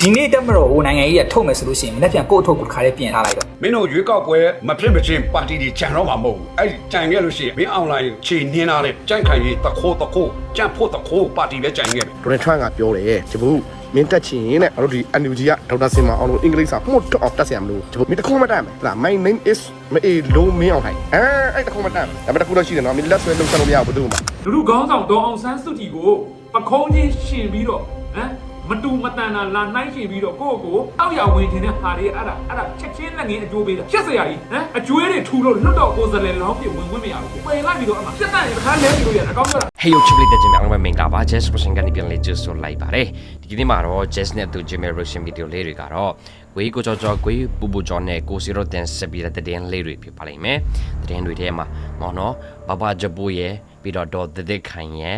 ဒီနေ့တက်မတော်ကိုနိုင်ငံရေးကထုတ်မယ်ဆိုလို့ရှိရင်မနေ့ပြန်ကိုယ့်အထုပ်ကိုတစ်ခါလေးပြင်ထားလိုက်တော့မင်းတို့ရွေးကောက်ပွဲမဖြစ်မချင်းပါတီတွေကြံတော့မှာမဟုတ်ဘူးအဲ့ဒီကြံခဲ့လို့ရှိရင်မင်းအွန်လိုင်းခြေနှင်းလာတဲ့ကြံ့ခိုင်ရေးတခိုးတခိုးကြံ့ဖို့တခိုးပါတီပဲကြံခဲ့ပြီဒေါ်နယ်ထရန့်ကပြောတယ်ဂျပူမင်းတက်ချင်ရင်တဲ့ငါတို့ဒီ NUG ကဒေါက်တာစင်မအောင်လို့အင်္ဂလိပ်စာမှုတ်တော့အောင်တက်ဆရာမလို့ဂျပူမင်းတခုမှတ်တတ်မယ်ဟလာ my name is မအေလုံးမင်းအောင်ထိုင်အဲအဲ့တခုမှတ်တတ်မယ်ဒါပေမဲ့တခုတော့ရှိတယ်နော်မင်းလက်ဆွဲလုံးဆက်လို့မရဘူးဘယ်သူမှလူလူကောင်းဆောင်ဒေါ်အောင်ဆန်းစုကြည်ကိုပခုံးချင်းရှင်ပြီးတော့ဟမ် မတူမတန်တာလာနှိုင်းရှင်ပြီးတော့ကိုယ့်ကိုအောက်ရဝင်ခြင်းတဲ့ဟာတွေအဲ့ဒါအဲ့ဒါချက်ချင်းလက်ငင်းအကျိုးပေးတာချက်စရာကြီးဟမ်အကျွေးတွေထူလို့လွတ်တော့ကိုယ်စလဲလောင်းပြဝင်ဝင်မရဘူးပယ်လိုက်ပြီးတော့အမှပြတ်တတ်ရင်တစ်ခါလဲပြီးလို့ရတယ်အကောင်းပြောတာဟေးယုတ်ချစ်လေးတဲ့ကြင်များအားလုံးပဲမင်္ဂလာပါ Jazz Russian ကနေပြန်လေးကြိုဆိုလိုက်ပါတယ်ဒီကနေ့မှာတော့ Jazz နဲ့သူ Generation Video လေးတွေကတော့ ကိုကြီးကိုကြောကြောကိုကြီးပူပူကြောနဲ့ကိုစီရိုတန်ဆက်ပြီးတဲ့တဲ့င်းလေးတွေဖြစ်ပါလိမ့်မယ်တဲ့င်းတွေထဲမှာမော်နော်ဘဘဂျပူရဲ့ပြီးတော့ဒေါ်တသက်ခိုင်ရဲ့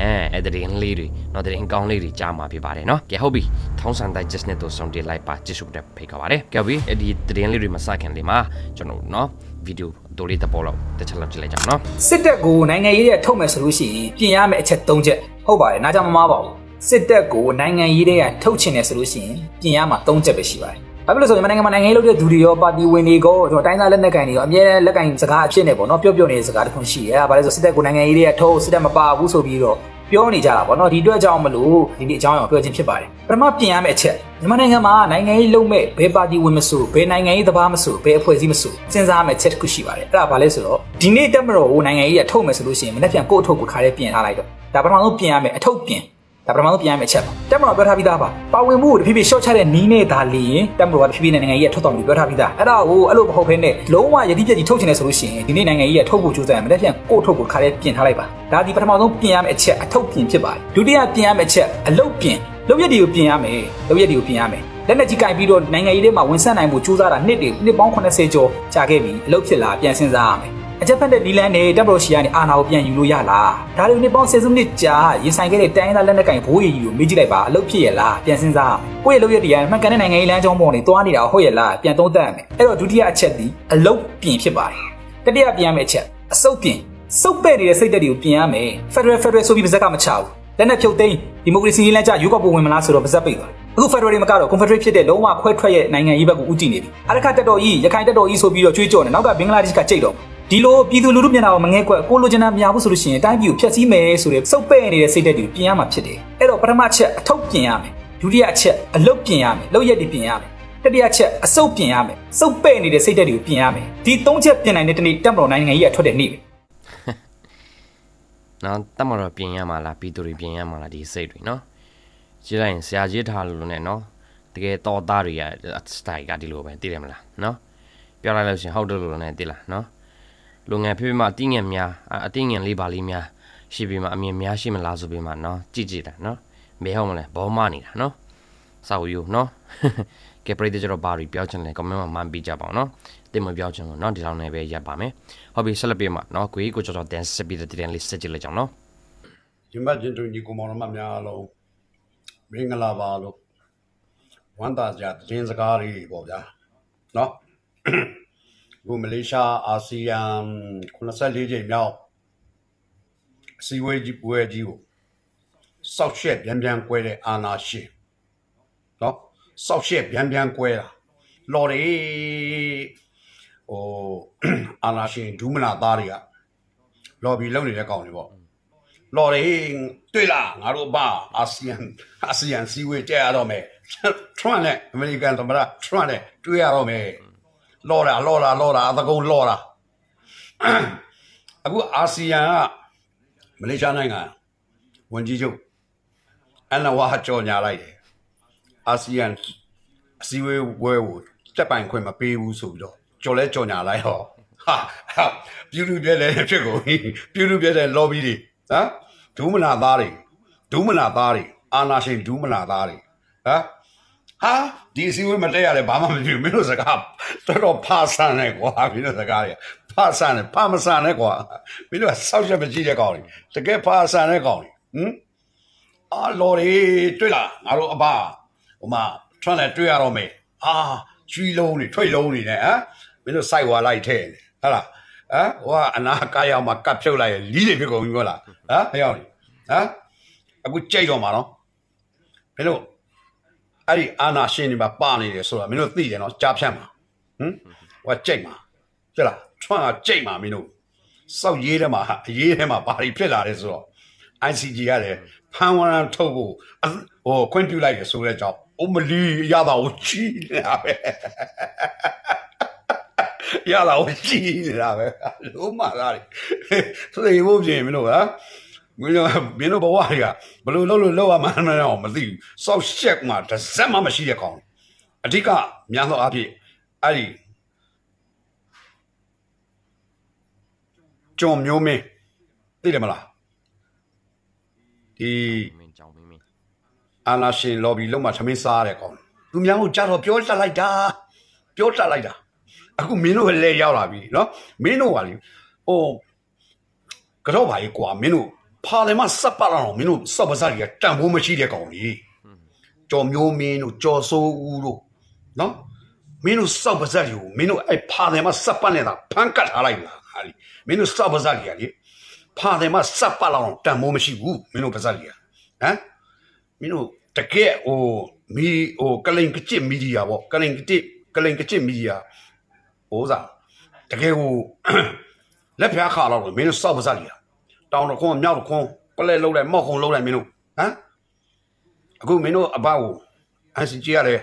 အဲအဲ့တဲ့င်းလေးတွေနော်တဲ့င်းကောင်းလေးတွေကြားမှာဖြစ်ပါတယ်နော်ကဲဟုတ်ပြီထောင်းဆန်တိုင်း Jazz နဲ့သူဆောင်တေးလိုက်ပါကြည့်ရှုတဲ့ဖိတ်ခေါ်ပါတယ်ကဲပြီအဲ့ဒီတဲ့င်းလေးတွေမစခင်လေးမှာကျွန်တော်နော်ဗီဒီယိုတိုလေးတစ်ပေါ်လောက်တစ်ချက်လောက်ကြည့်လိုက်ကြအောင်နော်စစ်တပ်ကိုနိုင်ငံရေးကထုတ်မယ်ဆိုလို့ရှိရင်ပြင်ရမယ့်အချက်၃ချက်ဟုတ်ပါတယ်နားကြမမားပါဘူးစစ်တပ်ကိုနိုင်ငံရေးတွေကထုတ်ချင်တယ်ဆိုလို့ရှိရင်ပြင်ရမှာ၃ချက်ပဲရှိပါတယ် ဘာဖြစ်လို့လဲဆိုရင်မြန်မာနိုင်ငံမှာနိုင်ငံရေးလုပ်တဲ့သူတွေရောပါတီဝင်တွေကောကျွန်တော်တိုင်းသားလက်နက်ကန်တွေရောအမြဲတမ်းလက်ကင်စကားအဖြစ်နဲ့ပေါ့နော်ပြောပြောနေတဲ့စကားတစ်ခုရှိရဲအဲဒါဘာလဲဆိုစစ်တပ်ကိုနိုင်ငံရေးတွေကထုတ်စစ်တပ်မပါဘူးဆိုပြီးတော့ပြောနေကြတာပေါ့နော်ဒီအတွက်ကြောင့်မလို့ဒီနေ့အကြောင်းအရာကိုပြောချင်းဖြစ်ပါတယ်ပထမပြင်ရမယ့်အချက်မြန်မာနိုင်ငံမှာနိုင်ငံရေးလုပ်မဲ့ဘယ်ပါတီဝင်မဆိုဘယ်နိုင်ငံရေးသဘာမဆိုဘယ်အဖွဲ့အစည်းမဆိုစဉ်းစားရမယ့်အချက်တစ်ခုရှိပါတယ်အဲ့ဒါဘာလဲဆိုတော့ဒီနေ့တက်မတော်ကိုနိုင်ငံရေးကထုတ်မယ်ဆိုလို့ရှိရင်မနေ့ပြန်ကိုယ့်အထုပ်ကိုခါလေးပြင်ထားလိုက်တော့ဒါပထမဆုံးပြင်ရမယ်အထုပ်ပြင် ဒါပထမဆုံးပြင်ရမယ့်အချက်ပါတက်မတော်ပြောထားပြီးသားပါပါဝင်မှုကိုတဖြည်းဖြည်းရှော့ချတဲ့နီးနဲ့ဒါလီရင်တက်မတော်ကတဖြည်းဖြည်းနဲ့နိုင်ငံရေးကထုတ်တော်ပြီးပြောထားပြီးသားအဲ့ဒါကိုအဲ့လိုမဟုတ်ဘဲနဲ့လုံးဝယတိပြက်ကြီးထုတ်ချင်တယ်ဆိုလို့ရှိရင်ဒီနေ့နိုင်ငံရေးကထုတ်ဖို့ကြိုးစားရမယ်မနေ့ပြန်ကိုယ့်အထုပ်ကိုခါလေးပြင်ထားလိုက်ပါဒါဒီပထမဆုံးပြင်ရမယ့်အချက်အထုပ်ပြင်ဖြစ်ပါတယ်ဒုတိယပြင်ရမယ့်အချက်အလုတ်ပြင်လုပ်ရက်တွေကိုပြင်ရမယ်လုပ်ရက်တွေကိုပြင်ရမယ်လက်နဲ့ကြီးကင်ပြီးတော့နိုင်ငံရေးထဲမှာဝင်ဆက်နိုင်မှုကြိုးစားတာနှစ်တွေနှစ်ပေါင်း80ကျော်ကြာခဲ့ပြီအလုပ်ဖြစ်လာပြန်စဉ်းစားရမယ် အချက်ဖက်တဲ့ဒီလန်နဲ့တပ်မတော်ရှီကနေအာဏာကိုပြန်ယူလို့ရလားဒါတွေနှစ်ပေါင်းဆယ်စုနှစ်ကြာရင်ဆိုင်ခဲ့တဲ့တိုင်းသားလက်နက်ကင်ဘိုးရီကြီးကိုမေးကြည့်လိုက်ပါအလုပ်ဖြစ်ရလားပြန်စဉ်းစားရမယ်ကိုယ့်ရဲ့လုပ်ရက်တွေကမှန်ကန်တဲ့နိုင်ငံရေးလမ်းကြောင်းပေါ်နေသွားနေတာဟုတ်ရလားပြန်သုံးသပ်ရမယ်အဲ့တော့ဒုတိယအချက်ဒီအလုပ်ပြင်ဖြစ်ပါတယ်တတိယပြန်ရမယ့်အချက်အစုပ်ပြင်စုပ်ပဲ့နေတဲ့စိတ်သက်တွေကိုပြင်ရမယ် Federal Federal ဆိုပြီးပါဇက်ကမချဘူးလက်နဲ့ဖြုတ်သိမ်းဒီမိုကရေစီရေးလမ်းကျရွေးကောက်ပွဲဝင်မလားဆိုတော့ပါဇက်ပိတ်သွားအခု Federal တွေမကတော့ Confederate ဖြစ်တဲ့လုံးဝခွဲထွက်ရဲ့နိုင်ငံရေးဘက်ကိုဦးတည်နေပြီအရခတက်တော်ကြီးရခိုင်တက်တော်ကြီးဆိုပြီးတော့ကြွေးကြော်နေနောက်ကဘင်္ဂလားဒေ့ရှ်ကကြိတ်တော့ ဒီလိုပြည်သူလူထုမျက်နှာကိုမငဲကွက်ကိုလိုချင်တာမရဘူးဆိုလို့ရှိရင်တိုင်းပြည်ကိုဖျက်ဆီးမယ်ဆိုတဲ့စုပ်ပဲ့နေတဲ့စိတ်ဓာတ်တွေကိုပြင်ရမှာဖြစ်တယ်အဲ့တော့ပထမချက်အထုပ်ပြင်ရမယ်ဒုတိယအချက်အလုတ်ပြင်ရမယ်လုပ်ရက်တွေပြင်ရမယ်တတိယချက်အစုပ်ပြင်ရမယ်စုပ်ပဲ့နေတဲ့စိတ်ဓာတ်တွေကိုပြင်ရမယ်ဒီသုံးချက်ပြင်နိုင်တဲ့တနေ့တက်မတော်နိုင်ငံကြီးကထွက်တဲ့နေ့ပဲနော်တတ်မတော့ပြင်ရမှာလားပြီးသူတွေပြင်ရမှာလားဒီစိတ်တွေနော်ကြည့်လိုက်ရင်ဆရာကြီးထားလို့နဲ့နော်တကယ်တော်သားတွေကစတိုင်ကဒီလိုပဲသိတယ်မလားနော်ပြောလိုက်လို့ရှရင်ဟုတ်တယ်လို့လည်းသိလားနော် လူငယ်ဖေးဖေးမှအတိငယ်များအတိငယ်လေးပါလေးများရှိပြီးမှအမြင်များရှိမလားဆိုပြီးမှနော်ကြည့်ကြည့်တာနော်မဲဟုတ်မလဲဘောမနေတာနော်စာဝယူနော်ကဲပရိသတ်ကျတော့ဘာတွေပြောချင်လဲ comment မှာမှန်ပြကြပါအောင်နော်တင်မပြောချင်လို့နော်ဒီလောက်နဲ့ပဲရပ်ပါမယ်ဟုတ်ပြီဆက်လက်ပြေးမှာနော်ကိုကြီးကိုကြော်ကြော် dance ဆက်ပြီးတဲ့တင်လေးဆက်ကြည့်လိုက်ကြအောင်နော် ရင်ဘတ်ချင်းတူညီကိုမောင်နှမများအားလုံးမင်္ဂလာပါလို့ဝမ်းသာကြသတင်းစကားတွေပေါ့ဗျာเนาะ ခုမလေးရှားအာဆီယံ84ကြိမ်မြောက်အစည်းအဝေးကြီးပွဲကြီးကိုစောက်ရှက်ပြန်ပြန်ကွဲတဲ့အာနာရှင်နော်စောက်ရှက်ပြန်ပြန်ကွဲတာလော်ရီဟိုအာနာရှင်ဒူးမနာသားတွေကလော်ဘီလုပ်နေတဲ့ကောင်တွေပေါ့လော်ရီတွေ့လားငါတို့ဘာအာဆီယံအာဆီယံစည်းဝေးတက်ရတော့မယ်ထရန့်နဲ့အမေရိကန်သမ္မတထရန့်နဲ့တွေ့ရတော့မယ် လော်တာလော်တာလော်တာအတကုံလော်တာအခုအာဆီယံကမလေးရှားနိုင်ငံဝန်ကြီးချုပ်အန်နဝါကြော်ညာလိုက်တယ်အာဆီယံအစည်းအဝေးဝဲကိုတက်ပိုင်ခွင့်မပေးဘူးဆိုပြီးတော့ကြော်လဲကြော်ညာလိုက်ဟောဟာဟာပြူလူပြဲလဲဖြစ်ကုန်ပြီပြူလူပြဲတဲ့ lobby တွေဟမ်ဒူးမနာသားတွေဒူးမနာသားတွေအာနာရှင်ဒူးမနာသားတွေဟမ် ဟာဒီအစည်းအဝေးမတက်ရတယ်ဘာမှမဖြစ်ဘူးမင်းတို့စကားတော်တော်ဖာဆန်နေကွာမင်းတို့စကားတွေဖာဆန်နေဖာမဆန်နေကွာမင်းတို့ကစောက်ချက်မကြည့်တဲ့ကောင်တွေတကယ်ဖာဆန်တဲ့ကောင်တွေဟမ်အာလော်ရီတွေ့လားငါတို့အဘဟိုမှာထွက်လဲတွေ့ရတော့မယ်အာကျွီးလုံးတွေထွိတ်လုံးတွေနဲ့ဟမ်မင်းတို့စိုက်ဝါလိုက်ထဲနေဟုတ်လားဟမ်ဟိုကအနာကားရောက်မှာကတ်ဖြုတ်လိုက်ရင်လီးတွေဖြစ်ကုန်ပြီမဟုတ်လားဟမ်ဟဲ့ရောက်နေဟမ်အခုကြိတ်တော့မှာနော်မင်းတို့ အဲ့ဒီအာနာရှင်တွေမှာပါနေတယ်ဆိုတာမင်းတို့သိတယ်နော်ကြားဖြတ်မှာဟမ်ဟိုကကြိတ်မှာကြလားထွန်းကကြိတ်မှာမင်းတို့စောက်ရေးထဲမှာအရေးထဲမှာဘာတွေဖြစ်လာတယ်ဆိုတော့ ICG ကလည်းဖန်ဝရန်ထုတ်ဖို့အဟိုခွင့်ပြုလိုက်ရဆိုတဲ့အကြောင်းအမလီရတာကိုချီးနေတာပဲရတာကိုချီးနေတာပဲလုံးမသားတွေသိဖို့ပြင်မင်းတို့ကမ င်းတို့မင်းတို့ဘဝတွေကဘယ်လိုလုပ်လို့လောက်ရမှန်းတော့မသိဘူးစောက်ရှက်မှာတစ်စက်မှမရှိတဲ့ကောင်အဓိကများသောအားဖြင့်အဲ့ဒီကြုံမျိုးမင်းသိတယ်မလားဒီ မင်းကြောင်မင်းမင်း အာနာရှင် lobby လုံးမှာသမင်းစားရတဲ့ကောင်သူများကိုကြတော့ပြောတတ်လိုက်တာပြောတတ်လိုက်တာအခုမင်းတို့လည်းရောက်လာပြီเนาะမင်းတို့ကလေဟိုကတော့ပါကြီးကွာမင်းတို့ ဖာလီမန်စပ်ပါလာတော့မင်းတို့စော့ပစားကြီးကတန်ဖိုးမရှိတဲ့ကောင်ကြီးကျော်မျိုးမင်းတို့ကျော်စိုးဦးတို့နော်မင်းတို့စော့ပစားကြီးကိုမင်းတို့အဲ့ဖာလီမန်စပ်ပါနေတာဖန်ကတ်ထားလိုက်လားဟာလေမင်းတို့စော့ပစားကြီးကလေဖာလီမန်စပ်ပါလာတော့တန်ဖိုးမရှိဘူးမင်းတို့ပစားကြီးကဟမ်မင်းတို့တကယ်ဟိုမီဟိုကလိန်ကချစ်မီဒီယာပေါ့ကလိန်ကတစ်ကလိန်ကချစ်မီဒီယာဟိုစားတကယ်ဟိုလက်ဖျားခါတော့မင်းတို့စော့ပစားကြီးက တောင်းတော့ခွန်မြောက်တော့ခွန်ပလဲလုံးလိုက်မောက်ခုံလုံးလိုက်မင်းတို့ဟမ်အခုမင်းတို့အပကိုအန်စီကြီးရတယ်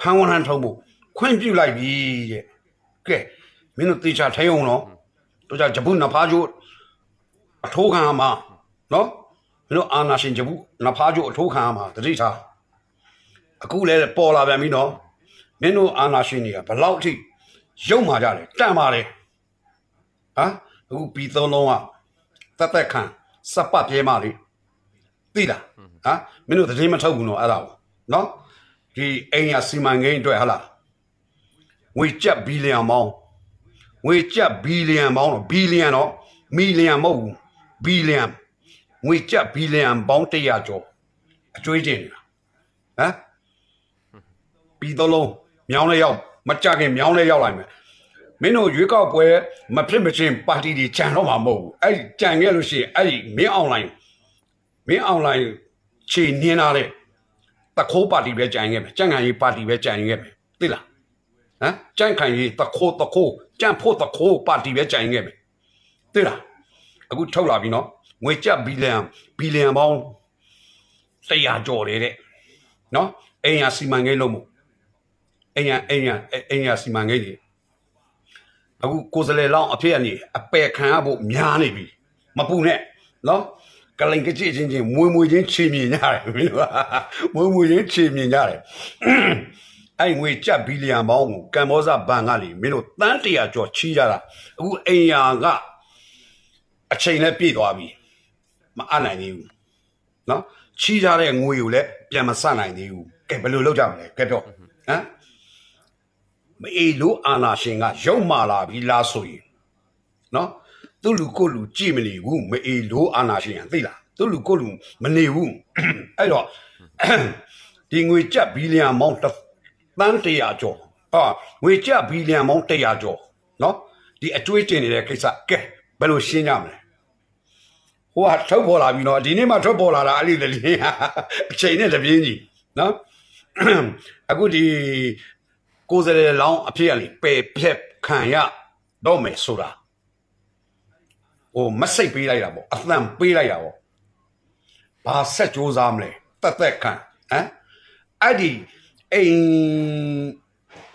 ဖန်ဝန်ဟန်ထုံးဖို့ခွင့်ပြုလိုက်ပြီတဲ့ကဲမင်းတို့တေချာထိုင်အောင်တော့တို့ကြဂျပုနဖားကျိုးအထိုးခံမှာနော်မင်းတို့အာနာရှင်ဂျဘူးနဖားကျိုးအထိုးခံရမှာတတိထားအခုလည်းပေါ်လာပြန်ပြီနော်မင်းတို့အာနာရှင်တွေကဘလောက်အထိရုံမာကြတယ်တန်ပါတယ်ဟာအခုပြီးသုံးလုံးက တက်တက်ခံစပ်ပတ်ပြဲမလေးသိလားဟာမင်းတို့သတင်းမထုတ်ဘူးနော်အဲ့ဒါကိုနော်ဒီအိမ်ရစီမံကိန်းအတွက်ဟာလားငွေကျပ်ဘီလီယံပေါင်းငွေကျပ်ဘီလီယံပေါင်းတော့ဘီလီယံတော့မီလီယံမဟုတ်ဘူးဘီလီယံငွေကျပ်ဘီလီယံပေါင်း100ကျော်အကျွေးတင်နေတာဟမ်ပြီးတော့လုံးမြောင်းလဲရောက်မကြခင်မြောင်းလဲရောက်လိုက်မယ် မင်းတို့ရွေးကောက်ပွဲမဖြစ်မချင်းပါတီတွေကြံတော့မှာမဟုတ်ဘူးအဲ့ဒီကြံခဲ့လို့ရှိရင်အဲ့ဒီမင်းအွန်လိုင်းမင်းအွန်လိုင်းခြေနင်းလာတဲ့တခိုးပါတီပဲကြံခဲ့မယ်ကြံ့ခံရေးပါတီပဲကြံခဲ့မယ်သိလားဟမ်ကြံ့ခံရေးတခိုးတခိုးကြံ့ဖို့တခိုးပါတီပဲကြံခဲ့မယ်သိလားအခုထုတ်လာပြီနော်ငွေကျပ်ဘီလီယံဘီလီယံပေါင်း100ကျော်တယ်တဲ့နော်အိမ်ရစီမံကိန်းလုံးမို့အိမ်ရအိမ်ရအိမ်ရစီမံကိန်းတွေ အခုကိုစလေလောင်းအဖြစ်အနေအပယ်ခံရဖို့များနေပြီမပူနဲ့နော်ကလိန်ကကြည့်ချင်းချင်းမွေမွေချင်းချီမြင်ရတယ်ဘီလိုမွေမွေချင်းချီမြင်ရတယ်အဲ့ငွေကြက်ဘီလီယံပေါင်းကိုကမ်ဘောဇဘန်ကလေမင်းတို့တန်းတရာကျော်ချီးကြတာအခုအိမ်ယာကအချိန်နဲ့ပြည့်သွားပြီမအနိုင်သေးဘူးနော်ချီးကြတဲ့ငွေကိုလည်းပြန်မဆနိုင်သေးဘူးကဲဘယ်လိုလုပ်ကြမလဲကဲပြောဟမ် မအေလို့အာနာရှင်ကရုံမာလာပြီလားဆိုရင်နော်သူ့လူကိုလူကြည့်မနေဘူးမအေလို့အာနာရှင်ကသိလားသူ့လူကိုလူမနေဘူးအဲ့တော့ဒီငွေကြက်ဘီလီယံမောင်းတန်း100ကျော်ဟာငွေကြက်ဘီလီယံမောင်း100ကျော်နော်ဒီအကျွေးတင်နေတဲ့ကိစ္စကဲဘယ်လိုရှင်းကြမလဲဟိုကထုတ်ပေါ်လာပြီနော်ဒီနေ့မှထုတ်ပေါ်လာတာအဲ့ဒီလေအချိန်နဲ့တပြင်းကြီးနော်အခုဒီ ကိုယ်စရလောင်းအဖြစ်အလေးပယ်ဖြက်ခံရတော့မယ်ဆိုတာဟိုမစိတ်ပေးလိုက်တာပေါ့အသံပေးလိုက်တာပေါ့ဘာဆက်ကြိုးစားမလဲတက်တက်ခံဟမ်အဲ့ဒီအိမ်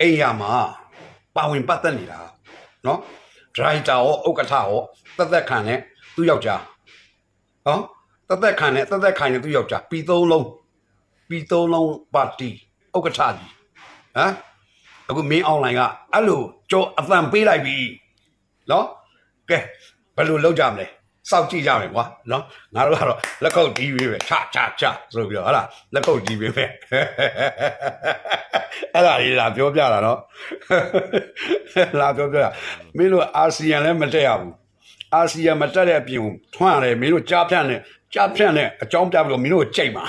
အိမ်ရမှာပါဝင်ပတ်သက်နေတာနော်ဒရိုက်တာရောဥက္ကဋ္ဌရောတက်တက်ခံနဲ့သူ့ယောက်ျားဟောတသက်ခံနဲ့တသက်ခံနဲ့သူယောက်ျားပြီးသုံးလုံးပြီးသုံးလုံးပါတီဥက္ကဋ္ဌကြီးဟမ် အခုမင်းအွန်လိုင်းကအဲ့လိုကြောအသံပေးလိုက်ပြီနော်ကဲဘယ်လိုလုပ်ကြမလဲစောင့်ကြည့်ကြမယ်ကွာနော်ငါတို့ကတော့လက်ခုပ်တီးပေးပဲချချချဆိုပြီးတော့ဟာလားလက်ခုပ်တီးပေးပဲအဲ့ဒါလေးလာပြောပြတာနော်လာပြောပြတာမင်းတို့အာဆီယံလည်းမတက်ရဘူးအာဆီယံမတက်တဲ့အပြင်ကိုထွန်းရတယ်မင်းတို့ကြားဖြန့်နဲ့ကြားဖြန့်နဲ့အကြောင်းပြပြီးတော့မင်းတို့ကြိတ်ပါ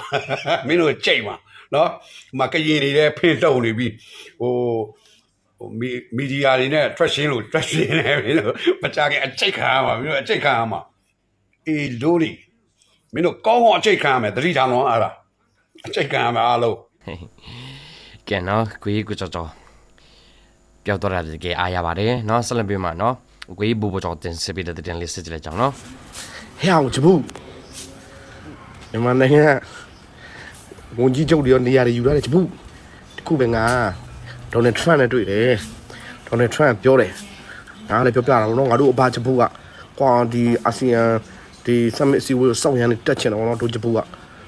မင်းတို့ကြိတ်ပါ နော်ဒီမှာကရင်နေတဲ့ဖင်တုံနေပြီဟိုဟိုမီမီဒီယာတွေနဲ့ trash ရှင်းလို့ trash ရှင်းနေမင်းတို့မကြခင်အချိတ်ခံရမှာမင်းတို့အချိတ်ခံရမှာအေးလို့လေမင်းတို့ကောင်းကောင်းအချိတ်ခံရမယ်သတိထားလုံးအားလားအချိတ်ခံရမှာအားလုံးကဲနော်ကိုကြီးကိုကြောကြောပျောက်တော့တာတကယ်အားရပါတယ်နော်ဆက်လက်ပြီးမှနော်ကိုကြီးဘူဘူကြောတင်စပေးတဲ့တင်လေးစစ်ကြည့်လိုက်ကြအောင်နော်ဟဲ့အောင်ဂျပူမြန်မာနိုင်ငံက ဝန်ကြီးချုပ်တွေရောနေရာတွေယူထားတယ်ဂျပူတခုပဲငါဒေါ်နယ်ထရန့်နဲ့တွေ့တယ်ဒေါ်နယ်ထရန့်ပြောတယ်ငါလည်းပြောပြတာတော့ငါတို့အဘဂျပူကကွာဒီအာဆီယံဒီ summit စီဝေးစောင့်ရမ်းနေတက်ချင်တော့တို့ဂျပူက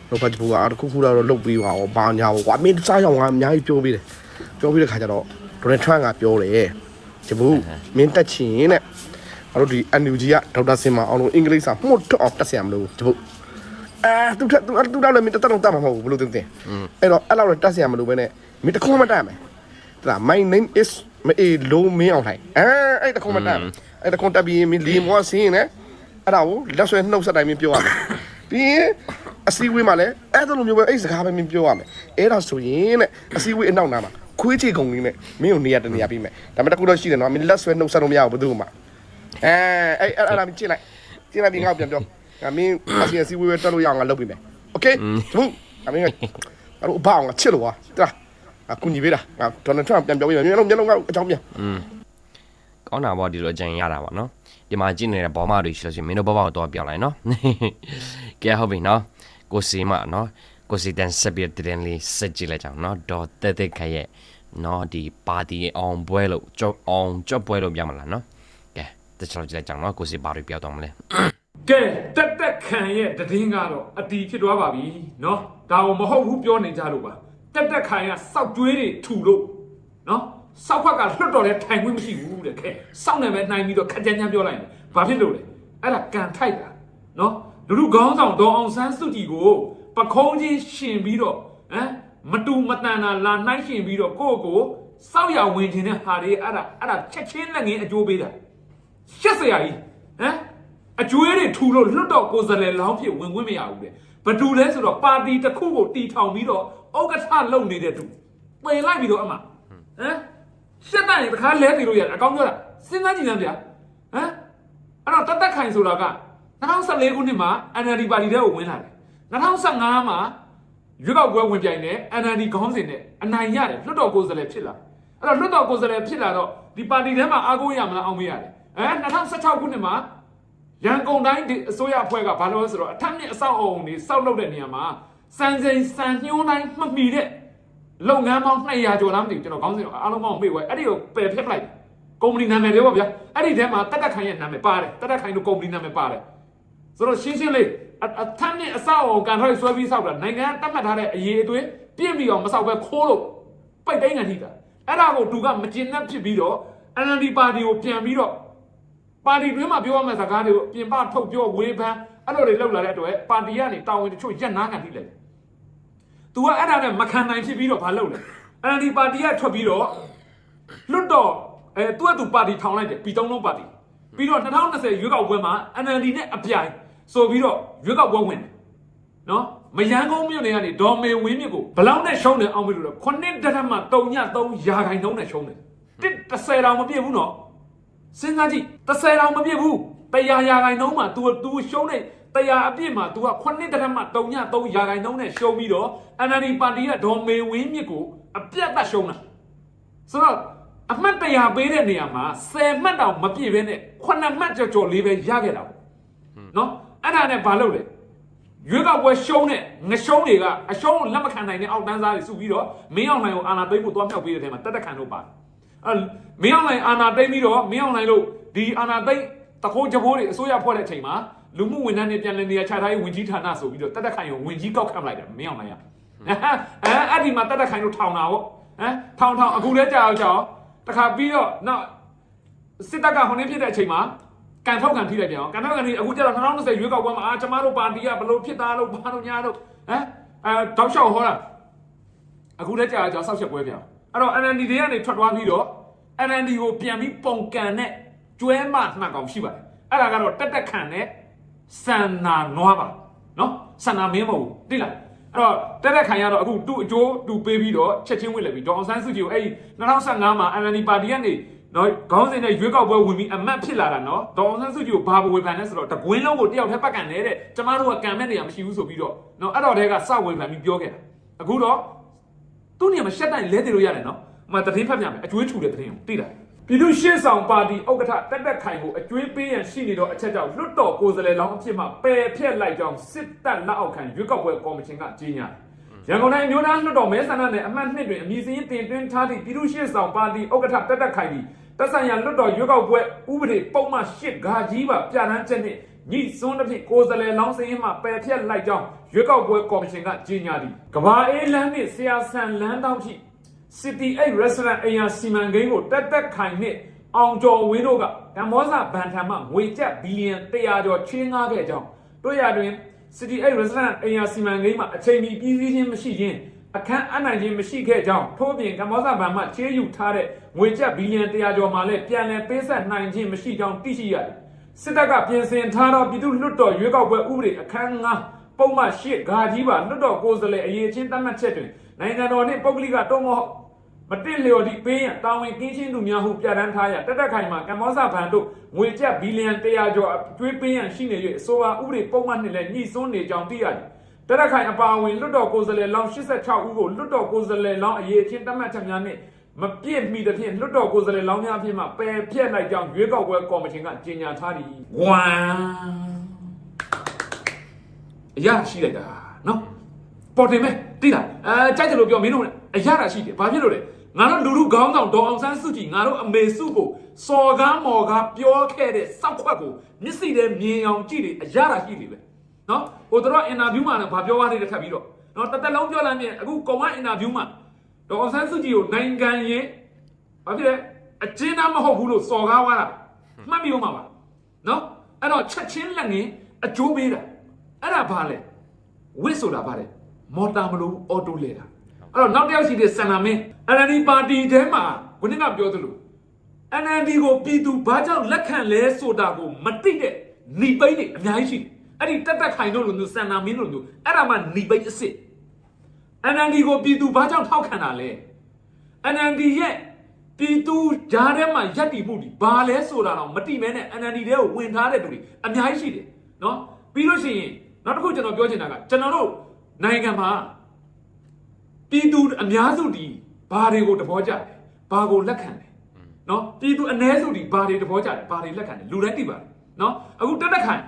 တော့ဘာဂျပူကအားတခုခုတော့လုတ်ပြီးပါဘာညာဘောကွာမင်းစားရောက်ငါအများကြီးပြောပြီးတယ်ပြောပြီးတဲ့ခါကျတော့ဒေါ်နယ်ထရန့်ကပြောတယ်ဂျပူမင်းတက်ချင်တဲ့အဲ့တို့ဒီ NUG ကဒေါက်တာစင်မအောင်လို့အင်္ဂလိပ်စာမှုတ်တော့အောင်တက်ဆရာမလို့တပုတ် အဲသူထသူသူတော့လည်းမင်းတက်တော့တက်မှာမဟုတ်ဘူးဘလို့သိသိအဲ့တော့အဲ့လောက်လည်းတက်ဆရာမလို့ပဲနဲ့မင်းတခုမှမတက်မယ်ဒါ my name is မအေလုံးမင်းအောင်ထိုင်အဲအဲ့တခုမှတက်အဲ့တခုတက်ပြီးမင်းလီမောစင်းနဲ့အဲ့ဒါကိုလက်ဆွဲနှုတ်ဆက်တိုင်းမင်းပြောရမယ်ပြီးရင်အစည်းအဝေးမှာလည်းအဲ့လိုမျိုးပဲအဲ့စကားပဲမင်းပြောရမယ်အဲ့ဒါဆိုရင်တဲ့အစည်းအဝေးအနောက်နားမှာခွေးချေကုန်လေးနဲ့မင်းကိုနေရာတနေရာပြီးမယ်ဒါပေမဲ့တခုတော့ရှိတယ်နော်မင်းလက်ဆွဲနှုတ်ဆက်လို့မရဘူးဘယ်သူမှအဲအဲ့အဲ့အဲ့ဒါမင်းကြည့်လိုက်ကြည့်လိုက်ပြီးငါ့ကိုပြန်ပြော ငါမင်းအစီအစီဝေးဝေးတက်လို့ရအောင်ငါလုပ်ပေးမယ်โอเคသူအမင်းကအဲ့တော့ဘာအောင်ငါချစ်လို့ဟာတလားအခုညီပေးတာငါဒေါ်နယ်ထရန့်ပြန်ပြောပေးမယ်မျက်လုံးမျက်လုံးကအကြောင်းပြန် ကောင်းတာပေါ့ဒီလိုအကြံရတာပေါ့နော်ဒီမှာကြည့်နေတဲ့ဘောမတွေရှိလို့ရှိရင်မင်းတို့ဘောဘောကိုတော့ပြောလိုက်နော်ကဲဟုတ်ပြီနော်ကိုစီမနော်ကိုစီတန်ဆက်ပြီးတင်လေးစစ်ကြည့်လိုက်ကြအောင်နော်ဒေါ်တက်တက်ခရဲ့နော်ဒီပါတီအောင်ပွဲလို့ကြောက်အောင်ကြောက်ပွဲလို့ပြောမလားနော်ကဲတချို့ကြည့်လိုက်ကြအောင်နော်ကိုစီဘာတွေပြောတော့မလဲ ကဲတက်တက်ခံရဲ့တည်င်းကတော့အတီဖြစ်သွားပါပြီเนาะဒါကိုမဟုတ်ဘူးပြောနေကြလို့ပါတက်တက်ခံရစောက်ကျွေးတွေထူလို့เนาะစောက်ခွက်ကလွတ်တော်လဲထိုင်ခွင့်မရှိဘူးတဲ့ခဲစောက်နေပဲနိုင်ပြီးတော့ခက်ကြမ်းကြမ်းပြောလိုက်တယ်ဘာဖြစ်လို့လဲအဲ့ဒါကန်ထိုက်တာเนาะလူလူခေါင်းဆောင်ဒေါ်အောင်ဆန်းစုကြည်ကိုပခုံးချင်းရှင်ပြီးတော့ဟမ်မတူမတန်တာလာနှိုင်းရှင်ပြီးတော့ကိုယ့်ကိုစောက်ရဝင်ခြင်းတဲ့ဟာတွေအဲ့ဒါအဲ့ဒါချက်ချင်းလက်ငင်းအကျိုးပေးတာ ရှက်စရာကြီးဟမ် အကျွေးတွေထူလို့လွတ်တော့ကိုယ်စားလှယ်လောင်းဖြစ်ဝင်ခွင့်မရဘူးတဲ့ဘသူလဲဆိုတော့ပါတီတစ်ခုကိုတီထောင်ပြီးတော့ဥက္ကဋ္ဌလုပ်နေတဲ့သူပယ်လိုက်ပြီးတော့အမဟမ်ရှက်တဲ့တခါလဲတည်လို့ရတယ်အကောင်းပြောတာစဉ်းစားကြည့်စမ်းဗျာဟမ်အဲ့တော့တတ်တက်ခိုင်ဆိုတာက2014ခုနှစ်မှာ NLD ပါတီထဲကိုဝင်လာတယ်2015မှာရွေးကောက်ပွဲဝင်ပြိုင်တယ် NLD ခေါင်းစဉ်နဲ့အနိုင်ရတယ်လွတ်တော်ကိုယ်စားလှယ်ဖြစ်လာအဲ့တော့လွတ်တော်ကိုယ်စားလှယ်ဖြစ်လာတော့ဒီပါတီထဲမှာအားကိုးရမလားအောင်မရတယ်အဲ2016ခုနှစ်မှာ ရန်ကုန်တိုင်းအစိုးရအဖွဲ့ကဘာလို့လဲဆိုတော့အထက်မြင့်အဆောက်အအုံတွေစောက်လုပ်တဲ့နေရာမှာစံချိန်စံညှိုးတိုင်းမှတ်မိတဲ့လုပ်ငန်းပေါင်း200ကျော်လားမသိဘူးကျွန်တော်ခေါင်းစဉ်အားလုံးပေါင်းမေ့ဝဲအဲ့ဒီကိုပယ်ဖျက်ပလိုက်ကုမ္ပဏီနာမည်တွေပေါ့ဗျာအဲ့ဒီထဲမှာတက်တက်ခိုင်ရဲ့နာမည်ပါတယ်တက်တက်ခိုင်တို့ကုမ္ပဏီနာမည်ပါတယ်ဆိုတော့ရှင်းရှင်းလေးအအထမ်းနဲ့အဆောက်အအုံကန်ထွက်ဆွဲပြီးဆောက်တာနိုင်ငံတတ်မှတ်ထားတဲ့အရေးအသွေးပြင့်ပြီးအောင်မဆောက်ပဲခိုးလို့ပိတ်သိမ်းခံထိတာအဲ့ဒါကိုသူကမကျင်နဲ့ဖြစ်ပြီးတော့ NLD ပါတီကိုပြန်ပြီးတော့ ပါတီတွင်းမှာပြောရမယ့်စကားတွေကိုပြင်ပထုတ်ပြောဝေဖန်အဲ့လိုတွေလောက်လာတဲ့အတွက်ပါတီကနေတာဝန်တချို့ရက်နာခံထိလိုက်တယ်။ तू ကအဲ့ဒါနဲ့မခံနိုင်ဖြစ်ပြီးတော့ဘာလုပ်လဲ NLD ပါတီကထွက်ပြီးတော့လွတ်တော့အဲသူကသူပါတီထောင်လိုက်တယ်ပြည်သုံးလုံးပါတီပြီးတော့2020ရွေးကောက်ပွဲမှာ NLD နဲ့အပြိုင်ဆိုပြီးတော့ရွေးကောက်ပွဲဝင်တယ်နော်မယန်းကုန်းမြို့နယ်ကနေဒေါ်မေဝင်းမြစ်ကိုဘလောက်နဲ့ရှုံးတယ်အောင်မလို့လဲခုနှစ်တရမှ3ည3ရာခိုင်နှုန်းနဲ့ရှုံးတယ်တစ်30တောင်မပြည့်ဘူးနော် စဉ်းစားကြည့်30တောင်မပြည့်ဘူး100ရာခိုင်နှုန်းမှာ तू तू ရှုံးတဲ့တရားအပြည့်မှာ तू ကခုနှစ်တရမှ3ည3ရာခိုင်နှုန်းနဲ့ရှုံးပြီးတော့ NLD ပါတီကဒေါ်မေဝင်းမြစ်ကိုအပြတ်သက်ရှုံးတာ ဆိုတော့အမှတ်တရာပေးတဲ့နေရာမှာ10မှတ်တောင်မပြည့်ဘဲနဲ့9မှတ်ကြော်ကြော်လေးပဲရခဲ့တာပေါ့နော်အဲ့ဒါနဲ့ဘာလုပ်လဲရွေးကောက်ပွဲရှုံးတဲ့ငရှုံးတွေကအရှုံးကိုလက်မခံနိုင်တဲ့အောက်တန်းသားတွေစုပြီးတော့မင်းအောင်နိုင်ကိုအာဏာသိမ်းဖို့တွားမြောက်ပေးတဲ့ထဲမှာတက်တက်ခံလို့ပါတယ် အဲမင်းအောင်နိုင်အာဏာသိမ်းပြီးတော့မင်းအောင်နိုင်လို့ဒီအာဏာသိမ်းတခိုးကြဘိုးတွေအစိုးရဖွဲ့တဲ့အချိန်မှာလူမှုဝန်ထမ်းတွေပြန်လည်နေရာချထားရေးဝန်ကြီးဌာနဆိုပြီးတော့တက်တက်ခံရုံဝန်ကြီးကောက်ခတ်လိုက်တယ်မင်းအောင်နိုင်ရအဲအဲ့ဒီမှာတက်တက်ခိုင်တို့ထောင်တာပေါ့ဟမ်ထောင်ထောင်အခုလဲကြာအောင်ကြာအောင်တခါပြီးတော့နောက်စစ်တပ်ကဟိုနေ့ဖြစ်တဲ့အချိန်မှာကန်ထုတ်ကန်ထိလိုက်ပြန်အောင်ကန်ထုတ်ကန်ထိအခုကျတော့2020ရွေးကောက်ပွဲမှာအာကျမတို့ပါတီကဘလို့ဖြစ်သားလို့ဘာလို့ညာလို့ဟမ်အဲတောက်လျှောက်ဟောတာအခုလဲကြာအောင်ကြာဆောက်ချက်ပွဲပြန်အဲ့ တော့ NND တွေကနေထွက်သွားပြီးတော့ NND ကိုပြန်ပြီးပုံကန်နဲ့ကျွဲမနှံကောင်ရှိပါတယ်အဲ့ဒါကတော့တက်တက်ခံနဲ့စန္နာနွားပါနော်စန္နာမင်းမဟုတ်ဘူးသိလားအဲ့တော့တက်တက်ခံရတော့အခုသူ့အကျိုးသူပေးပြီးတော့ချက်ချင်းဝင်လာပြီဒေါအောင်ဆန်းစုကြည်ကိုအဲ့ဒီ2015မှာ NLD ပါတီကနေနော်ခေါင်းစဉ်နဲ့ရွေးကောက်ပွဲဝင်ပြီးအမတ်ဖြစ်လာတာနော်ဒေါအောင်ဆန်းစုကြည်ကိုဘာဝေဖန်လဲဆိုတော့တကွင်းလုံးကိုတယောက်တည်းပတ်ကန်နေတဲ့ကျမတို့ကကံမဲ့နေရမရှိဘူးဆိုပြီးတော့နော်အဲ့တော့တည်းကစဝေဖန်ပြီးပြောခဲ့တာအခုတော့ သူ့နေရာမှာရှက်တိုင်းလဲတည်လို့ရတယ်နော်။အမှတထင်းဖတ်ပြမယ်အကျွေးထူတဲ့တထင်းကိုသိလား။ပြည်သူရှင်းဆောင်ပါတီဥက္ကဋ္ဌတက်တက်ခိုင်ကိုအကျွေးပေးရန်ရှိနေတော့အချက်ကြောင့်လွတ်တော်ကိုယ်စားလှယ်လောင်းအဖြစ်မှပယ်ဖျက်လိုက်ကြောင်းစစ်တပ်လက်အောက်ခံရွေးကောက်ပွဲကော်မရှင်ကကြေညာတယ်ရန်ကုန်တိုင်းမျိုးသားလွှတ်တော်မဲဆန္ဒနယ်အမှတ်2တွင်အမည်စရင်းတင်သွင်းထားသည့်ပြည်သူ့ရှေ့ဆောင်ပါတီဥက္ကဋ္ဌတက်တက်ခိုင်သည်တက်ဆိုင်ရာလွှတ်တော်ရွေးကောက်ပွဲဥပဒေပုံမှန်၈ဂါကြီးပါပြဋ္ဌာန်းချက်နှင့်ညီစွန်းတစ်ဖြစ်ကိုယ်စားလှယ်လောင်းစရင်မှပယ်ဖျက်လိုက်ကြောင်း ရွေးကောက်ပွဲကော်မရှင်ကကြေညာသည်ကဘာအေးလမ်းနှင့်ဆရာဆန်လမ်းတောက်ထိ City 8 Restaurant အရာစီမံကိန်းကိုတက်တက်ခိုင်နှင့်အောင်ကျော်ဝင်းတို့ကကမ္ဘောဇဘန်ထံမှငွေကျပ်ဘီလီယံ100ကျော်ချေးငှားခဲ့ကြောင်းတွေ့ရတွင် City 8 Restaurant အရာစီမံကိန်းမှာအချိန်မီပြီးစီးခြင်းမရှိခြင်းအခန်းအနှံ့ခြင်းမရှိခဲ့ကြောင်းထို့ပြင်ကမ္ဘောဇဘန်မှချေးယူထားတဲ့ငွေကျပ်ဘီလီယံ100ကျော်မှလည်းပြန်လည်ပေးဆက်နိုင်ခြင်းမရှိကြောင်းသိရှိရတယ်စစ်တပ်ကပြင်ဆင်ထားသောပြည်သူ့လွှတ်တော်ရွေးကောက်ပွဲဥပဒေအခန်း9 ပုံမှန်8ဂါကြီးပါလွှတ်တော်ကိုယ်စားလှယ်အရေးချင်းသတ်မှတ်ချက်တွင်နိုင်ငံတော်နှင့်ပုဂ္ဂလိကတော့မဟုတ်မတင်လျော်သည့်ပေးရန်တာဝန်ကင်းရှင်းသူများဟုပြဋ္ဌာန်းထားရတက်တက်ခိုင်မှာကမ္ဘောဇဘန်တို့ငွေကျပ်ဘီလီယံ100ကျော်အကျွေးပေးရန်ရှိနေ၍အဆိုပါဥပဒေပုံမှန်နှင့်လည်းညှိစွန်းနေကြောင်းသိရတယ်။တက်တက်ခိုင်အပါအဝင်လွတ်တော်ကိုယ်စားလှယ်လောင်း86ဦးကိုလွတ်တော်ကိုယ်စားလှယ်လောင်းအရေးအချင်းတတ်မှတ်ချက်များနှင့်မပြည့်မီသဖြင့်လွတ်တော်ကိုယ်စားလှယ်လောင်းများအဖြစ်မှပယ်ဖျက်လိုက်ကြောင်းရွေးကောက်ပွဲကော်မရှင်ကကြေညာထားသည်။ဝမ် အရာရှိလိုက်တာနော်ပေါ်တင်မဲ့တိလားအဲကြိုက်တယ်လို့ပြောမင်းတို့အရတာရှိတယ်ဘာဖြစ်လို့လဲငါတို့လူလူခေါင်းဆောင်ဒေါ်အောင်ဆန်းစုကြည်ငါတို့အမေစုကိုစော်ကားမော်ကားပြောခဲ့တဲ့စောက်ခွက်ကိုမျက်စိထဲမြင်အောင်ကြည့်တယ်အရတာရှိတယ်ပဲနော်ဟိုတို့အင်တာဗျူးမှာလည်းဘာပြောရသေးတယ်ထပ်ပြီးတော့နော်တစ်သက်လုံးပြောလိုက်မြင်အခုကောင်မအင်တာဗျူးမှာဒေါ်အောင်ဆန်းစုကြည်ကိုနိုင်ငံရေးဘာဖြစ်လဲအကျဉ်းသားမဟုတ်ဘူးလို့စော်ကားသွားတာမှတ်မိအောင်ပါပါနော်အဲ့တော့ချက်ချင်းလက်ငင်းအကျိုးပေးတာ အဲ့ဒါဘာလဲ ဝစ်ဆိုတာဗါတယ်မော်တာမလို့အော်တိုလဲတာအဲ့တော့နောက်တစ်ယောက်ရှိတဲ့ဆန္ဒမင်း NLD ပါတီထဲမှာခုနကပြောသလို NLD ကိုပြည်သူဘာကြောင့်လက်ခံလဲဆိုတာကိုမသိတဲ့หนีပိန်းတွေအများကြီးရှိတယ်အဲ့ဒီတက်တက်ခိုင်တို့လိုမျိုးဆန္ဒမင်းလိုမျိုးအဲ့ဒါမှหนีပိန်းအစ်စ် NLD ကိုပြည်သူဘာကြောင့်ထောက်ခံတာလဲ NLD ရဲ့ပြည်သူဂျားထဲမှာယက်တီမှုဒီဘာလဲဆိုတာတော့မတိမဲနဲ့ NLD တဲကိုဝင်ထားတဲ့သူတွေအများကြီးရှိတယ်နော်ပြီးလို့ရှိရင် နောက်တစ်ခုကျွန်တော်ပြောချင်တာကကျွန်တော်တို့နိုင်ငံမှာပြည်သူအများစုဒီဘာတွေကိုတဘောကြတယ်ဘာကိုလက်ခံတယ်နော်ပြည်သူအ ਨੇ စုဒီဘာတွေတဘောကြတယ်ဘာတွေလက်ခံတယ်လူတိုင်းသိပါတယ်နော်အခုတက်တက်ခိုင်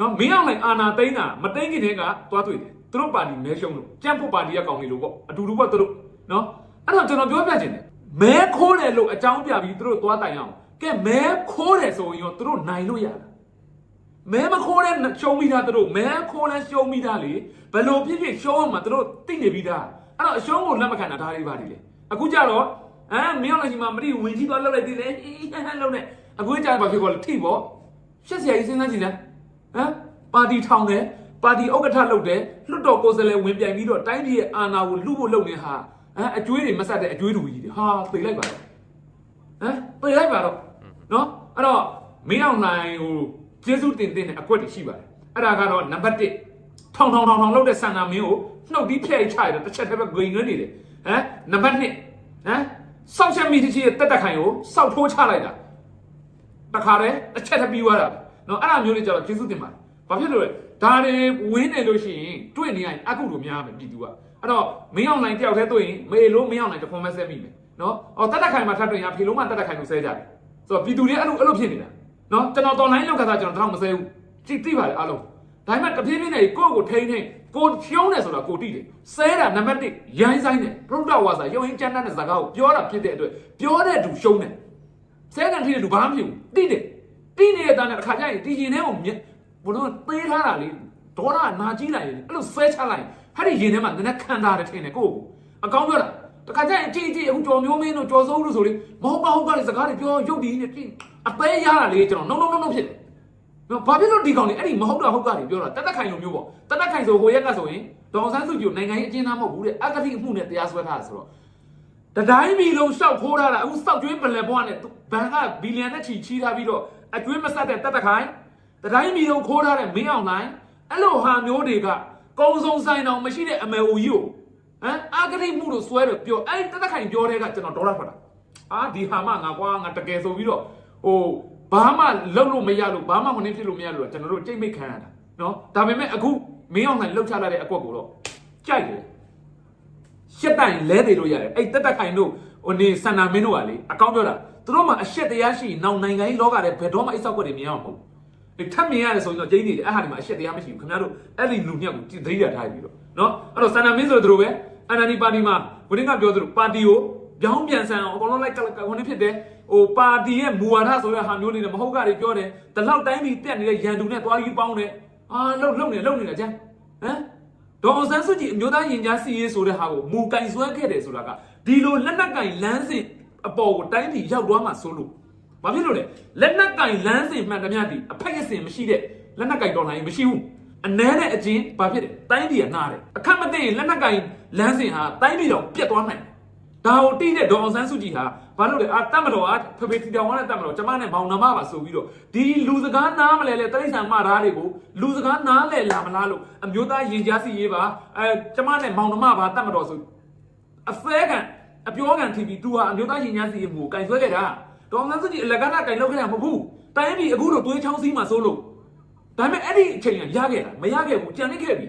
နော်မင်းအောင်လိုက်အာနာသိန်းတာမသိန်းခင်တည်းကသွားတွေ့တယ်သူတို့ပါတီမဲရှုံးလို့ကြံ့ဖို့ပါတီကကောင်းနေလို့ပေါ့အတူတူပေါ့သူတို့နော်အဲ့တော့ကျွန်တော်ပြောပြချင်တယ်မဲခိုးတယ်လို့အကြောင်းပြပြီးသူတို့သွားတိုင်အောင်ကဲမဲခိုးတယ်ဆိုရင်ရောသူတို့နိုင်လို့ရလား မဲမခိုးတဲ့ရှုံးမိတာတို့မဲခိုးတဲ့ရှုံးမိတာလေဘယ်လိုဖြစ်ဖြစ်ရှုံးအောင်မှာတို့သိနေပြီးသားအဲ့တော့အရှုံးကိုလက်မခံတာဒါလေးပါလေအခုကြတော့အဲမင်းအောင်လည်းဒီမှာမတိဝင်ကြီးသွားလောက်လိုက်သေးတယ်ဟီးဟန်ဟန်လောက်နေအခုကြတော့ဘာဖြစ်ကောလဲထိပေါ့ရှက်စရာကြီးစဉ်းစားကြည့်လားဟမ်ပါတီထောင်တယ်ပါတီဥက္ကဋ္ဌလုပ်တယ်လွှတ်တော်ကိုယ်စားလှယ်ဝင်ပြိုင်ပြီးတော့တိုင်းပြည်ရဲ့အာဏာကိုလူဖို့လုပ်နေဟာအဲအကျွေးတွေမဆက်တဲ့အကျွေးတူကြီးတွေဟာသိလိုက်ပါတော့ဟမ်ပြေးလိုက်ပါတော့နော်အဲ့တော့မင်းအောင်နိုင်ဟို ကျေးဇူးတင်တင်တဲ့အကွက်တွေရှိပါတယ်အဲ့ဒါကတော့နံပါတ်1ထောင်ထောင်ထောင်ထောင်လောက်တဲ့ဆန္ဒမင်းကိုနှုတ်ပြီးဖျက်ချရတယ်တစ်ချက်တည်းပဲဂိန်ငွေနေတယ်ဟမ်နံပါတ်2ဟမ်စောက်ချက်မိတစ်ချီရဲ့တက်တက်ခိုင်ကိုစောက်ထိုးချလိုက်တာတခါတည်းတစ်ချက်တည်းပြီးသွားတာပဲနော်အဲ့ဒါမျိုးတွေကျတော့ကျေးဇူးတင်ပါတယ်ဘာဖြစ်လို့လဲဒါတွေဝင်းနေလို့ရှိရင်တွေ့နေရင်အကုတို့များမယ်ပြည်သူကအဲ့တော့မင်းအောင်နိုင်တယောက်တည်းတွေ့ရင်မေလို့မင်းအောင်နိုင်တစ်ခွန်မဲဆက်မိမယ်နော်အော်တက်တက်ခိုင်မှာထပ်တွေ့ရင်ဖေလုံးမှတက်တက်ခိုင်ကိုဆဲကြတယ်ဆိုတော့ပြည်သူတွေအဲ့လိုအဲ့လိုဖြစ်နေတာ နော်ကျွန်တော်တော်လိုင်းလောက်ကစားကျွန်တော်တော့မဆဲဘူးကြည့်သိပါလေအားလုံးဒါပေမဲ့တပြေးပြေးနဲ့ကိုယ့်ကိုထိန်းထိန်းကိုဖြုံးတယ်ဆိုတာကိုတိတယ်ဆဲတာနံပါတ်1ရိုင်းဆိုင်တယ်ပရုဒ္ဒဝါစာရုံရင်းကျန်းတဲ့စကားကိုပြောတာဖြစ်တဲ့အတွက်ပြောတဲ့သူရှုံးတယ်ဆဲကန်ထိတဲ့လူဘာမှမဖြစ်ဘူးတိတယ်တိနေတဲ့တန်းနဲ့အခါကျရင်တီရင်ထဲကိုမြက်ဘလို့သေးထားတာလေဒေါရနာကြီးလိုက်ရင်အဲ့လိုဆွဲချလိုက်ဟဲ့ဒီရင်ထဲမှာနည်းနည်းခံတာတယ်ထင်တယ်ကိုယ့်ကိုအကောင်းပြောတာ တခါကျရင်ကြည့်ကြည့်အခုကြော်မျိုးမင်းတို့ကြော်စိုးလို့ဆိုလေမဟုတ်ပါဟုတ်ကလည်းစကားတွေပြောရုပ်တည်နေတိအသေးရတာလေကျွန်တော် no no no no ဖြစ်တယ်နော်ဘာဖြစ်လို့ဒီကောင်လေးအဲ့ဒီမဟုတ်တာဟုတ်ကတွေပြောတာတက်တက်ခိုင်လိုမျိုးပေါ့တက်တက်ခိုင်ဆိုဟိုရက်ကဆိုရင်ဒေါအောင်ဆန်းစုကြည်ကိုနိုင်ငံရေးအကျဉ်းသားမဟုတ်ဘူးတဲ့အကတိအမှုနဲ့တရားစွဲထားတာဆိုတော့တတိုင်းမီလုံးရှောက်ခိုးထားတာအခုစောက်ကျွေးပလယ်ဘွားနဲ့ဘန်ကဘီလီယံနဲ့ချီချီးထားပြီးတော့အကျွေးမဆက်တဲ့တက်တခိုင်တတိုင်းမီလုံးခိုးထားတဲ့မင်းအောင်နိုင်အဲ့လိုဟာမျိုးတွေကကုံစုံဆိုင်တော်မရှိတဲ့ MLO ကြီးကို ဟမ်အာဂရိမှုလို့စွဲတယ်ပြောအဲ့တက်တခိုင်ပြောတဲ့ကကျွန်တော်ဒေါ်လာဖတ်တာအာဒီဟာမငါကွာငါတကယ်ဆိုပြီးတော့ဟိုဘာမှလုံလို့မရလို့ဘာမှမနှင်းဖြစ်လို့မရလို့ကျွန်တော်တို့ကြိတ်မိတ်ခံရတာနော်ဒါပေမဲ့အခုမင်းအောင်နိုင်လှုပ်ချလာတဲ့အကွက်ကိုတော့ကြိုက်တယ်ရှက်တိုင်လဲသေးလို့ရတယ်အဲ့တက်တက်ခိုင်တို့ဟိုနေစန္နာမင်းတို့ကလေအကောင့်ပြောတာသူတို့မှအရှက်တရားရှိရင်နောက်နိုင်ငံကြီးလောကထဲဘယ်တော့မှအိတ်ဆောက်ွက်တွေမြင်အောင်မဟုတ်ဘူးထပ်မြင်ရတယ်ဆိုရင်တော့ကျင်းနေတယ်အဲ့ဟာဒီမှာအရှက်တရားမရှိဘူးခင်ဗျားတို့အဲ့ဒီလူညက်ကိုသတိရထားပြီးတော့နော်အဲ့တော့စန္နာမင်းဆိုတို့ပဲ အန်အန်ဒီပါတီမှာဘုရင်ကပြောသလိုပါတီကိုပြောင်းပြန်ဆန်အောင်အကုန်လုံးလိုက်ကလကဝင်ဖြစ်တယ်ဟိုပါတီရဲ့မူဝါဒဆိုတဲ့ဟာမျိုးလေးနဲ့မဟုတ်ကတွေပြောတယ်တလောက်တိုင်းပြီးတက်နေတဲ့ရန်သူနဲ့တွားပြီးပေါင်းတယ်အာလှုပ်လှုပ်နေလှုပ်နေကြဟမ်ဒေါ်အောင်ဆန်းစုကြည်အမျိုးသားရင်ကြားစီရေးဆိုတဲ့ဟာကိုမူကင်ဆွဲခဲ့တယ်ဆိုတာကဒီလိုလက်နက်ကင်လမ်းစဉ်အပေါ်ကိုတိုင်းပြည်ရောက်သွားမှဆိုလို့ဘာဖြစ်လို့လဲလက်နက်ကင်လမ်းစဉ်မှန်သမျှဒီအဖက်ရစင်မရှိတဲ့လက်နက်ကင်တော်လိုင်းမရှိဘူး အနည်းနဲ့အချင်းဘာဖြစ်တယ်တိုင်းပြည်ကနားတယ်အခက်မသိရင်လက်နက်ကင်လမ်းစဉ်ဟာတိုင်းပြည်တော်ပြတ်သွားနိုင်တယ်ဒါကိုတိတဲ့ဒေါ်အောင်ဆန်းစုကြည်ဟာဘာလို့လဲအာတတ်မတော်အားဖဖေတီတောင်ဝါနဲ့တတ်မတော်ကျမနဲ့မောင်နှမပါဆိုပြီးတော့ဒီလူစကားနားမလဲလဲတိရစ္ဆာန်မသားတွေကိုလူစကားနားလဲလာမလားလို့အမျိုးသားရင်ကြားစီရေးပါအဲကျမနဲ့မောင်နှမပါတတ်မတော်ဆိုအစဲကန်အပြောကန်ထီပြီး तू ဟာအမျိုးသားရင်ကြားစီရေးမှုကိုကင်ဆွဲခဲ့တာဒေါ်အောင်ဆန်းစုကြည်အလကားကကင်လောက်ခဲ့တာမဟုတ်ဘူးတိုင်းပြည်အခုတော့တွေးချောင်းစီးမှာစိုးလို့ ဒါပေမဲ့အဲ့ဒီအချိန်ကရခဲ့တာမရခဲ့ဘူးကြံနေခဲ့ပြီ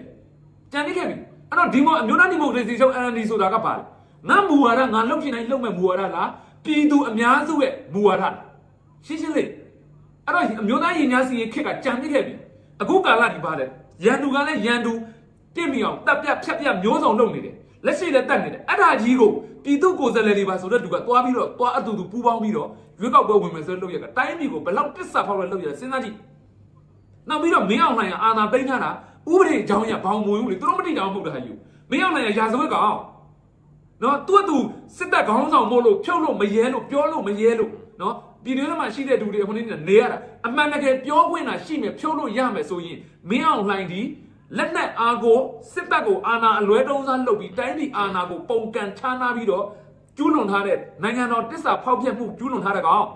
ကြံနေခဲ့ပြီအဲ့တော့ဒီမိုအမျိုးသားဒီမိုကရေစီချုပ် NLD ဆိုတာကပါလေငါမူဝါဒငါလုပ်ချင်တိုင်းလုပ်မဲ့မူဝါဒလားပြည်သူအများစုရဲ့မူဝါဒလားရှင်းရှင်းလေးအဲ့တော့အမျိုးသားရင်ကြားစီရေးခက်ကကြံနေခဲ့ပြီအခုကာလဒီပါလေရန်သူကလည်းရန်သူတင့်မီအောင်တပ်ပြဖြတ်ပြမျိုးစုံလုပ်နေတယ်လက်ရှိလည်းတက်နေတယ်အဲ့ဒါကြီးကိုပြည်သူကိုယ်စားလှယ်တွေပါဆိုတော့သူကသွားပြီးတော့သွားအတူတူပူးပေါင်းပြီးတော့ရွေးကောက်ပွဲဝင်မယ်ဆိုတဲ့လုပ်ရကတိုင်းပြည်ကိုဘယ်လောက်တစ္ဆာဖောက်လဲလုပ်ရစဉ်းစားကြည့် နောက်ပြီးတော့မင်းအောင်နိုင်ကအာနာသိမ်းထားတာဥပဒေအကြောင်းအရာဘောင်မဝင်ဘူးလေသူတို့မတိတောင်မဟုတ်တာဟာယူမင်းအောင်နိုင်ကရာဇဝတ်ကောင်နော်သူကသူစစ်တပ်ခေါင်းဆောင်မို့လို့ဖြုတ်လို့မရဲလို့ပြောလို့မရဲလို့နော်ပြည်တွင်းထဲမှာရှိတဲ့သူတွေအခုနေနေရတာအမှန်တကယ်ပြောခွင့်တာရှိမယ်ဖြုတ်လို့ရမယ်ဆိုရင်မင်းအောင်နိုင်ဒီလက်နက်အားကိုစစ်တပ်ကိုအာဏာအလွဲတုံးစားလုပ်ပြီးတိုင်းပြည်အာဏာကိုပုံကန်ချားနာပြီးတော့ကျူးလွန်ထားတဲ့နိုင်ငံတော်တစ္ဆာဖောက်ဖျက်မှုကျူးလွန်ထားတဲ့ကောင်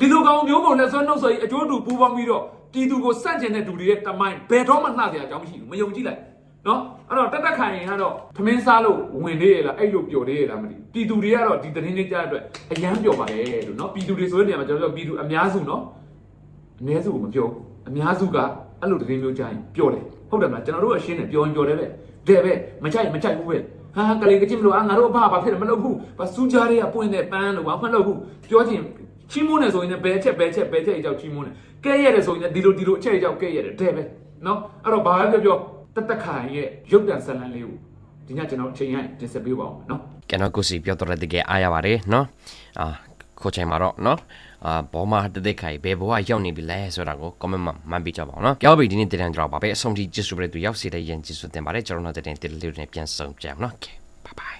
ဒီလိုကောင်မျိုးကိုလက်ဆွဲနှုတ်ဆွဲအကျိုးတူပူးပေါင်းပြီးတော့ ပြည်သူကိုစန့်ကျင်တဲ့သူတွေရဲ့တမိုင်းဘယ်တော့မှနှစရာအကြောင်းမရှိဘူးမယုံကြည်လိုက်နော်အဲ့တော့တက်တက်ခိုင်ရင်ကတော့သမင်းစားလို့ဝင်သေးရလားအဲ့လိုပျော်သေးရလားမသိဘူးပြည်သူတွေကတော့ဒီသတင်းလေးကြားတဲ့အတွက်အယမ်းပျော်ပါတယ်လို့နော်ပြည်သူတွေဆိုတဲ့နေရာမှာကျွန်တော်တို့ပြည်သူအများစုနော်အနည်းစုကိုမပြောဘူးအများစုကအဲ့လိုသတင်းမျိုးကြားရင်ပျော်တယ်ဟုတ်တယ်မလားကျွန်တော်တို့အရှင်းတယ်ပျော်ရင်ပျော်တယ်ပဲတဲ့ပဲမကြိုက်မကြိုက်ဘူးပဲဟာကလေးကချင်းမလို့အာငါတို့အဖဘာဖြစ်တယ်မလုပ်ဘူးဘာစူးကြားတွေကပွင့်တဲ့ပန်းလို့ဘာမှမလုပ်ဘူးပြောချင် ချီးမွမ်းတယ်ဆိုရင်လည်းဘယ်ချက်ဘယ်ချက်ဘယ်ချက်အကြောက်ချီးမွမ်းတယ်ကဲရတယ်ဆိုရင်လည်းဒီလိုဒီလိုအချက်အကြောက်ကဲရတယ်တဲ့ပဲနော်အဲ့တော့ဘာပဲပြောတသက်ခိုင်ရဲ့ရုပ်တံဇလန်လေးကိုဒီညကျွန်တော်အချိန်ရတင်ဆက်ပေးပါအောင်နော်ကျွန်တော်ကိုစီပြောတော့တကယ်အားရပါတယ်နော်အာခေါ်ချိန်မှာတော့နော်အာဘောမတသက်ခိုင်ဘယ်ဘဝရောက်နေပြီလဲဆိုတာကို comment မှာမှန်ပြကြပါအောင်နော်ကြောက်ပြီဒီနေ့တည်တံကြောက်ပါပဲအဆုံးထိ gist ပဲသူရောက်စေတဲ့ရင် gist တင်ပါတယ်ကျွန်တော်တို့တည်တံတည်လို့ပြန်ဆုံကြအောင်နော် okay bye bye